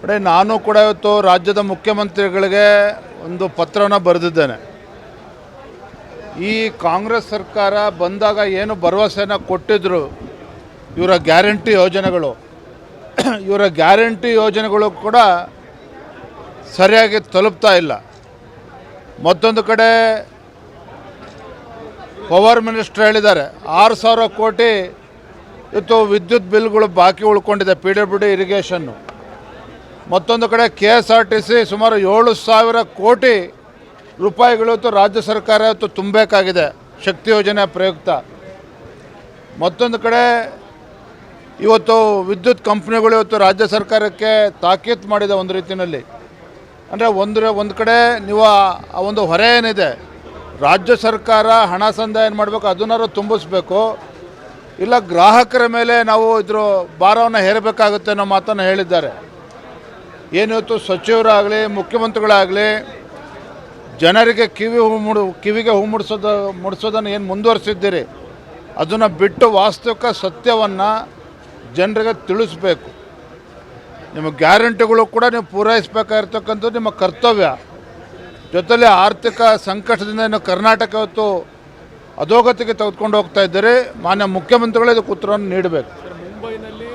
ಯೋಜನೆ ನಾನು ಕೂಡ ಇವತ್ತು ರಾಜ್ಯದ ಮುಖ್ಯಮಂತ್ರಿಗಳಿಗೆ ಒಂದು ಪತ್ರವನ್ನು ಬರೆದಿದ್ದೇನೆ. ಈ ಕಾಂಗ್ರೆಸ್ ಸರ್ಕಾರ ಬಂದಾಗ ಏನು ಭರವಸೆನ ಕೊಟ್ಟಿದ್ರು ಇವರ ಗ್ಯಾರಂಟಿ ಯೋಜನೆಗಳು, ಇವರ ಗ್ಯಾರಂಟಿ ಯೋಜನೆಗಳು ಕೂಡ ಸರಿಯಾಗಿ ತಲುಪ್ತಾ ಇಲ್ಲ. ಮತ್ತೊಂದು ಕಡೆ ಪವರ್ ಮಿನಿಸ್ಟರ್ ಹೇಳಿದ್ದಾರೆ. ಆರು ಸಾವಿರ ಕೋಟಿ ಇವತ್ತು ವಿದ್ಯುತ್ ಬಿಲ್ಗಳು ಬಾಕಿ ಉಳ್ಕೊಂಡಿದೆ ಪಿ ಡಬ್ಲ್ಯೂ ಡಿ ಇರಿಗೇಷನ್ನು ಮತ್ತೊಂದು ಕಡೆ K S R T C ಸುಮಾರು ಏಳು ಸಾವಿರ ಕೋಟಿ ರೂಪಾಯಿಗಳು ಇವತ್ತು ರಾಜ್ಯ ಸರ್ಕಾರ ಇವತ್ತು ತುಂಬಬೇಕಾಗಿದೆ, ಶಕ್ತಿ ಯೋಜನೆ ಪ್ರಯುಕ್ತ. ಮತ್ತೊಂದು ಕಡೆ ಇವತ್ತು ವಿದ್ಯುತ್ ಕಂಪ್ನಿಗಳು ಇವತ್ತು ರಾಜ್ಯ ಸರ್ಕಾರಕ್ಕೆ ತಾಕೀತು ಮಾಡಿದೆ ಒಂದು ರೀತಿಯಲ್ಲಿ. ಅಂದರೆ ಒಂದು ಒಂದು ಕಡೆ ನೀವು ಆ- ಒಂದು ಹೊರೆ ಏನಿದೆ ರಾಜ್ಯ ಸರ್ಕಾರ ಹಣ ಸಂದಾಯ ಏನು ಮಾಡಬೇಕು, ಅದನ್ನಾರು ತುಂಬಿಸ್ಬೇಕು. ಇಲ್ಲ, ಗ್ರಾಹಕರ ಮೇಲೆ ನಾವು ಇದ್ರ ಭಾರವನ್ನು ಹೇರಬೇಕಾಗುತ್ತೆ ಅನ್ನೋ ಮಾತನ್ನು ಹೇಳಿದ್ದಾರೆ. ಏನಿವತ್ತು ಸಚಿವರಾಗಲಿ, ಮುಖ್ಯಮಂತ್ರಿಗಳಾಗಲಿ, ಜನರಿಗೆ ಕಿವಿ ಹೂ ಮುಡು, ಕಿವಿಗೆ ಹೂ ಮುಡಿಸೋದು, ಮುಡಿಸೋದನ್ನು ಏನು ಮುಂದುವರಿಸಿದ್ದೀರಿ? ಅದನ್ನು ಬಿಟ್ಟು ವಾಸ್ತವಿಕ ಸತ್ಯವನ್ನು ಜನರಿಗೆ ತಿಳಿಸ್ಬೇಕು. ನಿಮ್ಮ ಗ್ಯಾರಂಟಿಗಳು ಕೂಡ ನೀವು ಪೂರೈಸಬೇಕಾಗಿರ್ತಕ್ಕಂಥದ್ದು ನಿಮ್ಮ ಕರ್ತವ್ಯ. ಜೊತೆಲಿ ಆರ್ಥಿಕ ಸಂಕಷ್ಟದಿಂದ ಇನ್ನು ಕರ್ನಾಟಕ ಇವತ್ತು ಅಧೋಗತಿಗೆ ತೆಗೆದುಕೊಂಡು ಹೋಗ್ತಾ ಇದ್ದರೆ ಮಾನ್ಯ ಮುಖ್ಯಮಂತ್ರಿಗಳು ಇದಕ್ಕೆ ಉತ್ತರವನ್ನು ನೀಡಬೇಕು.